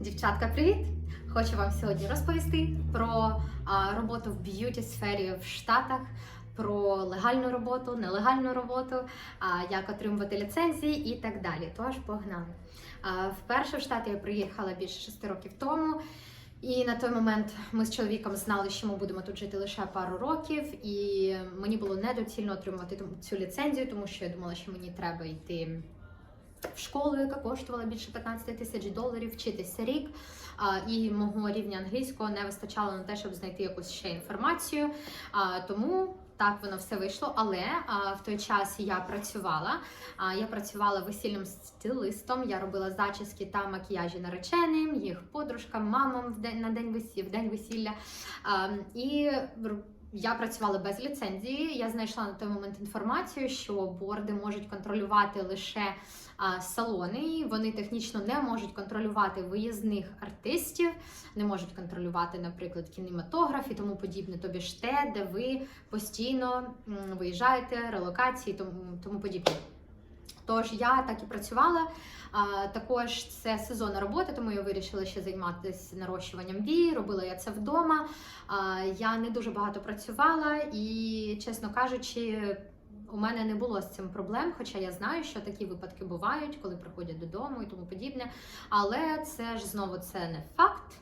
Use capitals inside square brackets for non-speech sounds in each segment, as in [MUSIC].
Дівчатка, привіт! Хочу вам сьогодні розповісти про роботу в б'юті сфері в Штатах, про легальну роботу, нелегальну роботу, як отримувати ліцензії і так далі. Тож погнали. Вперше в Штати я приїхала більше шести років тому. І на той момент ми з чоловіком знали, що ми будемо тут жити лише пару років, і мені було недоцільно отримувати цю ліцензію, тому що я думала, що мені треба йти в школу, яка коштувала більше 15 тисяч доларів, вчитися рік. І мого рівня англійського не вистачало на те, щоб знайти якусь ще інформацію. Тому так воно все вийшло. Але в той час я працювала. Я працювала весільним стилистом. Я робила зачіски та макіяжі нареченим, їх подружкам, мамам в день на день весілля, в день весілля. А, і я працювала без ліцензії. Я знайшла на той момент інформацію, що борди можуть контролювати лише а, салони. Вони технічно не можуть контролювати виїзних артистів, не можуть контролювати, наприклад, кінематограф і тому подібне. Тобі ж те, де ви постійно м, виїжджаєте, релокації, тому, тому подібне. Тож я так і працювала. Також це сезонна робота, тому я вирішила ще займатися нарощуванням вій. Робила я це вдома. Я не дуже багато працювала і, чесно кажучи, у мене не було з цим проблем, хоча я знаю, що такі випадки бувають, коли приходять додому і тому подібне. Але це ж знову це не факт.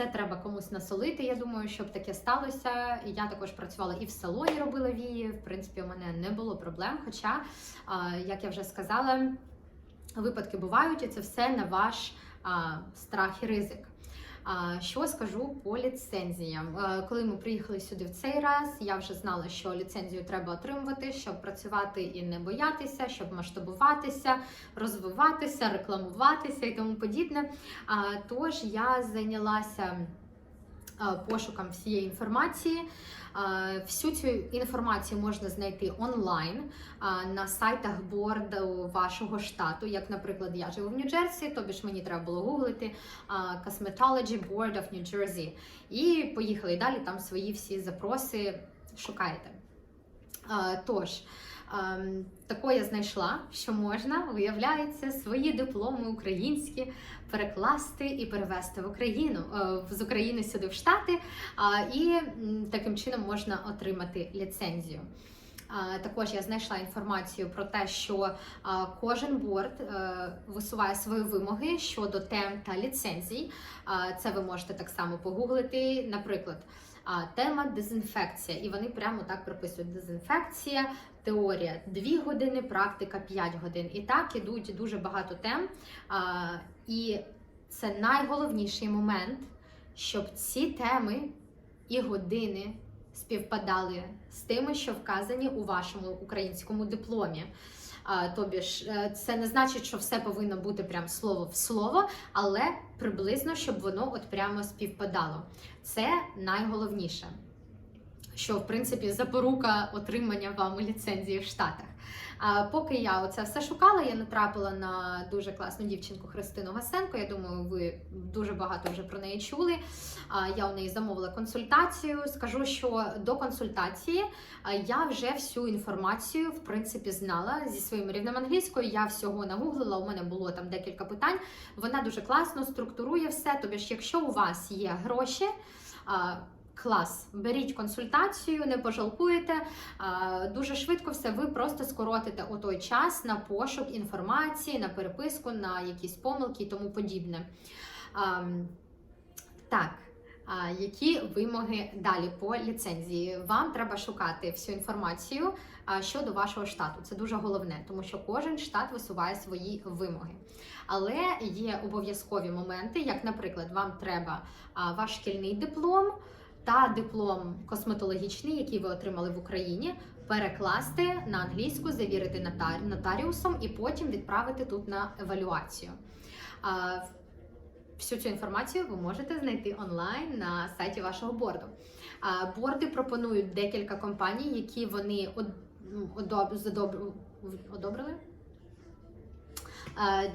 Це треба комусь насолити. Я думаю, щоб таке сталося. Я також працювала і в салоні робила вії. В принципі, у мене не було проблем. Хоча, як я вже сказала, випадки бувають, і це все на ваш страх і ризик. Що скажу по ліцензіям? Е, Коли ми приїхали сюди в цей раз, я вже знала, що ліцензію треба отримувати, щоб працювати і не боятися, щоб масштабуватися, розвиватися, рекламуватися і тому подібне. Тож я зайнялася пошуком всієї інформації. Всю цю інформацію можна знайти онлайн на сайтах борду вашого штату. Як, наприклад, я живу в Нью-Джерсі, тобі ж мені треба було гуглити Cosmetology Board of New Jersey. І поїхали далі. Там свої всі запроси шукаєте. Тож. Ем, Тако я знайшла, що можна, виявляється, свої дипломи українські перекласти і перевести в Україну е, з України сюди в Штати, і таким чином можна отримати ліцензію. Також я знайшла інформацію про те, що кожен борд е, висуває свої вимоги щодо тем та ліцензій. Це ви можете так само погуглити. Наприклад, тема дезінфекція, і вони прямо так прописують: дезінфекція, теорія 2 години, практика 5 годин. І так ідуть дуже багато тем. І це найголовніший момент, щоб ці теми і години співпадали з тими, що вказані у вашому українському дипломі. Тобі ж е, це не значить, що все повинно бути прям слово в слово, але приблизно, щоб воно от прямо співпадало. Це найголовніше, що в принципі запорука отримання вами ліцензії в Штатах. А поки я оце все шукала, я натрапила на дуже класну дівчинку Христину Гасенко. Я думаю, ви дуже багато вже про неї чули. Я у неї замовила консультацію. Скажу, що до консультації я вже всю інформацію в принципі знала зі своїм рівнем англійської. Я всього нагуглила. У мене було там декілька питань. Вона дуже класно структурує все. Тобі ж, якщо у вас є гроші. Клас, беріть консультацію, не пожалкуєте. Дуже швидко все. Ви просто скоротите у той час на пошук інформації, на переписку, на якісь помилки і тому подібне. Так. Які вимоги далі по ліцензії? Вам треба шукати всю інформацію щодо вашого штату. Це дуже головне, тому що кожен штат висуває свої вимоги. Але є обов'язкові моменти, як, наприклад, вам треба ваш шкільний диплом та диплом косметологічний, який ви отримали в Україні, перекласти на англійську, завірити нотар- нотаріусом і потім відправити тут на евалюацію. Всю цю інформацію ви можете знайти онлайн на сайті вашого борду. Борди пропонують декілька компаній, які вони ну, одобрили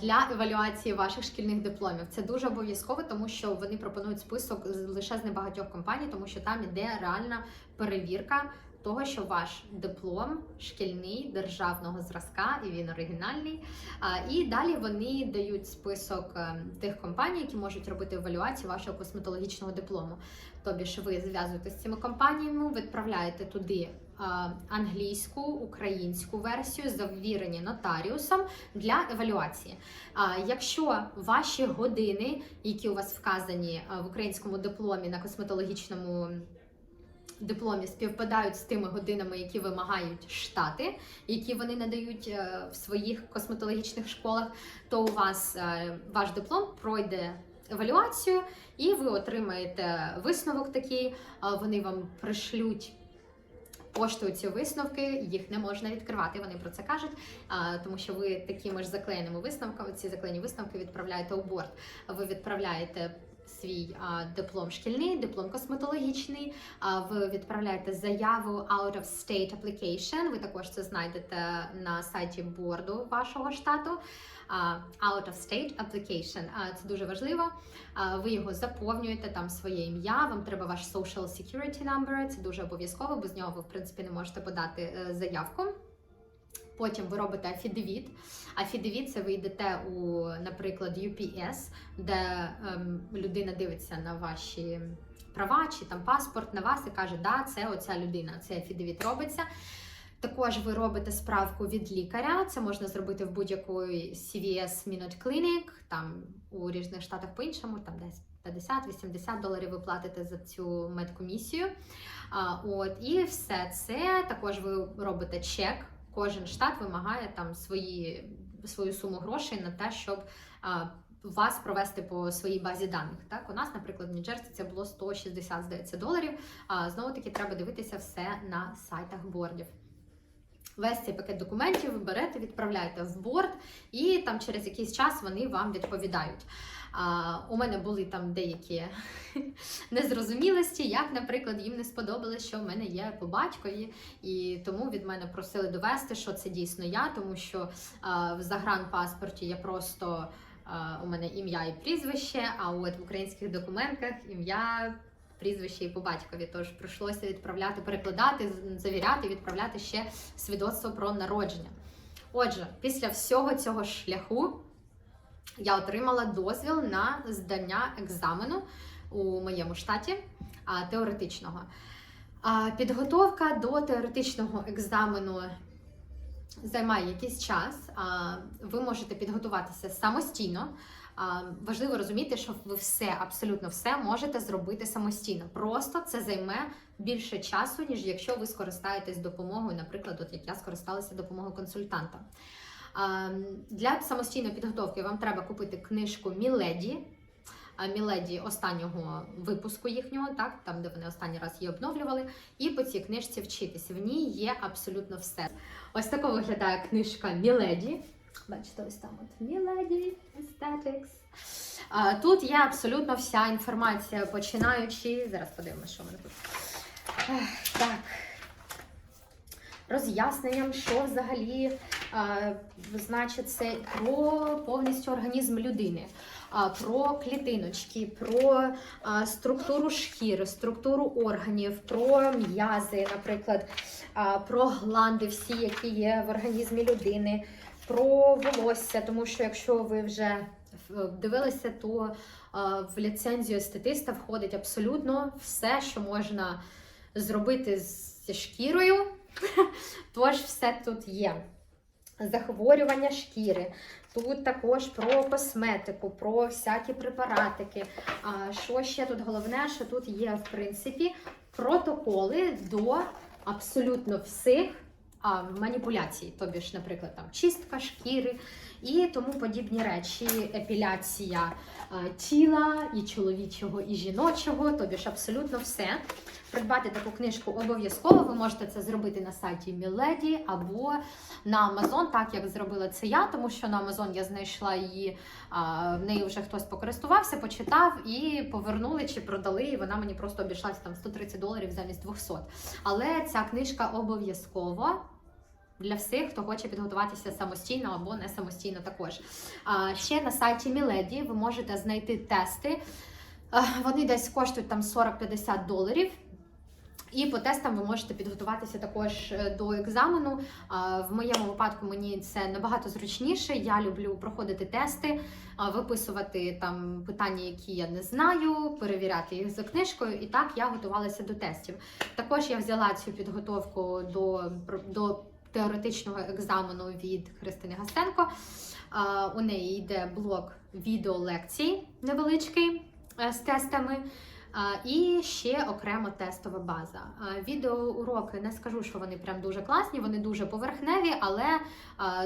для евалюації ваших шкільних дипломів. Це дуже обов'язково, тому що вони пропонують список лише з небагатьох компаній, тому що там іде реальна перевірка того, що ваш диплом шкільний державного зразка, і він оригінальний. І далі вони дають список е, тих компаній, які можуть робити евалюацію вашого косметологічного диплому. Тобі ж ви зв'язуєтесь з цими компаніями, відправляєте туди англійську, українську версію, завірені нотаріусом для евалюації. Якщо ваші години, які у вас вказані в українському дипломі на косметологічному дипломі, співпадають з тими годинами, які вимагають штати, які вони надають е, в своїх косметологічних школах, то у вас е, ваш диплом пройде евалюацію, і ви отримаєте висновок такий. Вони вам пришлють. Поштою ці висновки їх не можна відкривати. Вони про це кажуть, а, тому що ви такими ж заклеєними висновками, ці заклеєні висновки відправляєте у борт. Ви відправляєте свій диплом шкільний, диплом косметологічний. Ви відправляєте заяву out of state application. Ви також це знайдете на сайті борду вашого штату. Out of state application. Це дуже важливо. Ви його заповнюєте там своє ім'я. Вам треба ваш social security number. Це дуже обов'язково. Без нього ви в принципі не можете подати е, заявку. Потім ви робите афідевіт. Афідевіт це ви йдете у, наприклад, UPS, де ем, людина дивиться на ваші права чи там паспорт на вас і каже, да, це оця людина, це афідевіт робиться. Також ви робите справку від лікаря. Це можна зробити в будь-якої CVS Minute Clinic, там у різних штатах по-іншому, там десь 50-80 доларів ви платите за цю медкомісію. А, от, і все це також ви робите чек. Кожен штат вимагає там свої, свою суму грошей на те, щоб а, вас провести по своїй базі даних. Так, у нас, наприклад, в Нью-Джерсі це було 160 здається, доларів. А знову таки треба дивитися все на сайтах бордів. Весь цей пакет документів ви берете, відправляєте в борт, і там через якийсь час вони вам відповідають. А, У мене були там деякі [LAUGHS] незрозумілості, як, наприклад, їм не сподобалось, що в мене є по батькові, і тому від мене просили довести, що це дійсно я, тому що а, в загранпаспорті я просто а, у мене ім'я і прізвище, а от в українських документах ім'я. Прізвище і по батькові, тож прийшлося відправляти, перекладати, завіряти, відправляти ще свідоцтво про народження. Отже, після всього цього шляху я отримала дозвіл на здання екзамену у моєму штаті теоретичного. Підготовка до теоретичного екзамену займає якийсь час. Ви можете підготуватися самостійно. Важливо розуміти, що ви все, абсолютно все можете зробити самостійно. Просто це займе більше часу, ніж якщо ви скористаєтесь допомогою, наприклад, от як я скористалася допомогою консультанта. Для самостійної підготовки вам треба купити книжку Міледі. Міледі останнього випуску їхнього, так там де вони останній раз її обновлювали, і по цій книжці вчитися. В ній є абсолютно все. Ось тако виглядає книжка Міледі. Бачите, ось там от Міледі Aesthetics. Тут є абсолютно вся інформація, починаючи. Зараз подивимося, що мене тут. Так. Роз'ясненням, що взагалі а, значить це про повністю організм людини, а, про клітиночки, про а, структуру шкіри, структуру органів, про м'язи, наприклад, а, про гланди, всі, які є в організмі людини, про волосся, тому що якщо ви вже дивилися, то в ліцензію естетиста входить абсолютно все, що можна зробити зі шкірою. [LAUGHS] Тож все тут є. Захворювання шкіри. Тут також про косметику, про всякі препаратики. А що ще тут головне, що тут є, в принципі, протоколи до абсолютно всіх а, маніпуляцій. Тобі ж, наприклад, там чистка шкіри і тому подібні речі, епіляція а, тіла і чоловічого, і жіночого, тобі ж абсолютно все. Придбати таку книжку обов'язково. Ви можете це зробити на сайті Міледі або на Amazon, так як зробила це я, тому що на Amazon я знайшла її, а, в неї вже хтось покористувався, почитав і повернули чи продали. І вона мені просто обійшлася там 130 доларів замість 200. Але ця книжка обов'язково. Для всіх, хто хоче підготуватися самостійно або не самостійно також. Ще на сайті Міледі ви можете знайти тести. Вони десь коштують там 40-50 доларів. І по тестам ви можете підготуватися також е, до екзамену. В моєму випадку мені це набагато зручніше. Я люблю проходити тести, виписувати там питання, які я не знаю, перевіряти їх за книжкою. І так я готувалася до тестів. Також я взяла цю підготовку до, до теоретичного екзамену від Христини Гасенко. У неї йде блок відеолекцій невеличкий е, з тестами. І ще окремо тестова база. Відеоуроки не скажу, що вони прям дуже класні, вони дуже поверхневі, але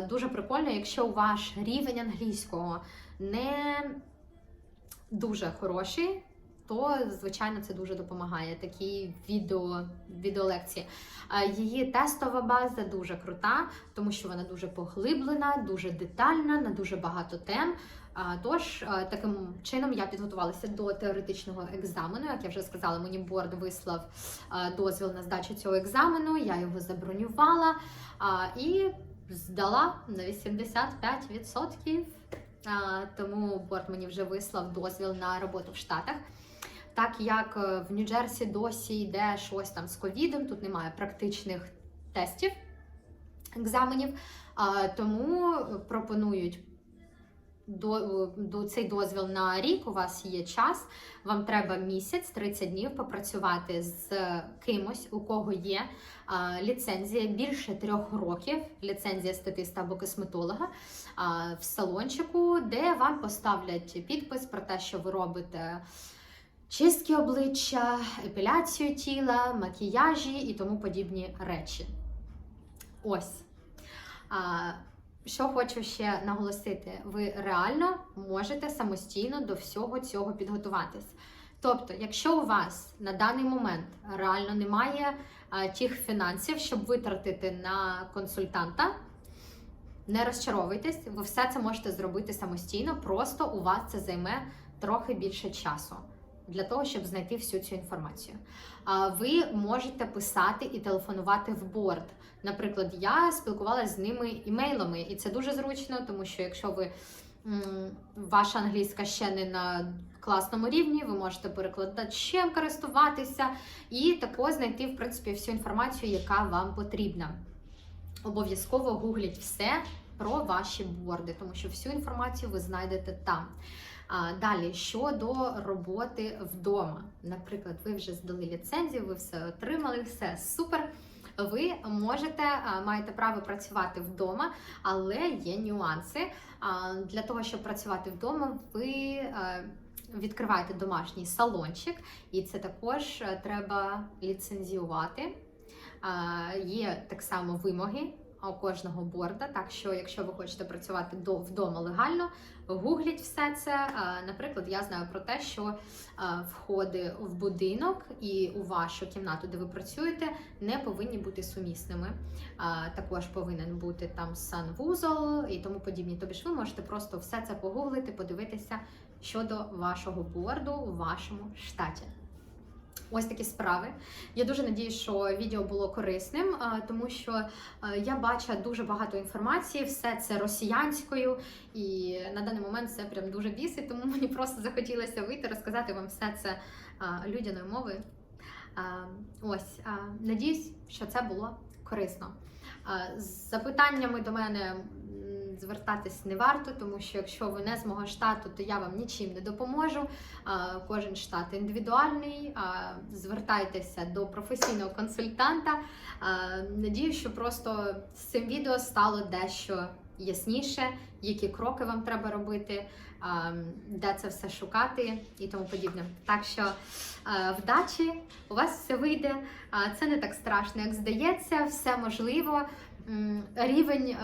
дуже прикольно, якщо ваш рівень англійського не дуже хороший, то звичайно це дуже допомагає. Такі відео, відеолекції. Її тестова база дуже крута, тому що вона дуже поглиблена, дуже детальна, на дуже багато тем. Тож таким чином я підготувалася до теоретичного екзамену. Як я вже сказала, мені борд вислав дозвіл на здачу цього екзамену. Я його забронювала і здала на 85%. А, Тому борд мені вже вислав дозвіл на роботу в Штатах. Так як е, в Нью-Джерсі досі йде щось там з ковідом, тут немає практичних тестів, екзаменів, тому пропонують до, до цей дозвіл на рік. У вас є час. Вам треба місяць, 30 днів попрацювати з кимось, у кого є а, ліцензія більше трьох років, ліцензія статиста або косметолога а, в салончику, де вам поставлять підпис про те, що ви робите. Чистки обличчя, епіляцію тіла, макіяжі і тому подібні речі. Ось. А, що хочу ще наголосити, ви реально можете самостійно до всього цього підготуватись. Тобто, якщо у вас на даний момент реально немає а, тих фінансів, щоб витратити на консультанта, не розчаровуйтесь, ви все це можете зробити самостійно, просто у вас це займе трохи більше часу для того, щоб знайти всю цю інформацію. А ви можете писати і телефонувати в борд. Наприклад, я спілкувалася з ними імейлами, і це дуже зручно, тому що якщо ви ваша англійська ще не на класному рівні, ви можете перекладачем користуватися і також знайти в принципі всю інформацію, яка вам потрібна. Обов'язково гугліть все про ваші борди, тому що всю інформацію ви знайдете там. Далі щодо роботи вдома. Наприклад, ви вже здали ліцензію, ви все отримали, все супер. Ви можете маєте право працювати вдома, але є нюанси. Для того, щоб працювати вдома, ви відкриваєте домашній салончик, і це також треба ліцензіювати. Є так само вимоги у кожного борда. Так що, якщо ви хочете працювати до вдома легально, гугліть все це. Наприклад, я знаю про те, що входи в будинок і у вашу кімнату, де ви працюєте, не повинні бути сумісними. А, Також повинен бути там санвузол і тому подібні. Тобі ж ви можете просто все це погуглити, подивитися щодо вашого борду у вашому штаті. Ось такі справи. Я дуже надію, що відео було корисним, тому що я бачу дуже багато інформації, все це росіянською, і на даний момент це прям дуже бісить, тому мені просто захотілося вийти, розказати вам все це людяною мовою. Ось, надіюсь, що це було корисно. З запитаннями до мене звертатись не варто, тому що якщо ви не з мого штату, то я вам нічим не допоможу. Кожен штат індивідуальний. Звертайтеся до професійного консультанта. Надію, що просто з цим відео стало дещо ясніше, які кроки вам треба робити, де це все шукати і тому подібне. Так що вдачі, у вас все вийде. Це не так страшно, як здається, все можливо. Рівень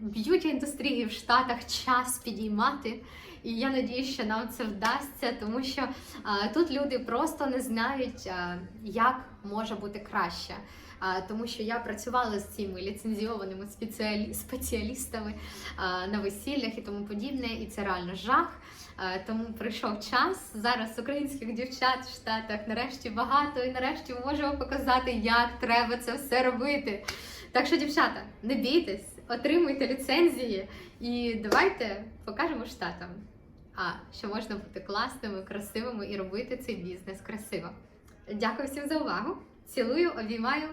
б'юті індустрії в Штатах час підіймати. І я надію, що нам це вдасться, тому що а, тут люди просто не знають, а, як може бути краще. А, тому що я працювала з цими ліцензіованими спеціалі... спеціалістами а, на весіллях і тому подібне, і це реально жах. А, тому прийшов час. Зараз українських дівчат в Штатах нарешті багато, і нарешті можемо показати, як треба це все робити. Так що, дівчата, не бійтесь, отримуйте ліцензії і давайте покажемо штатам, а що можна бути класними, красивими і робити цей бізнес красиво. Дякую всім за увагу! Цілую, обіймаю.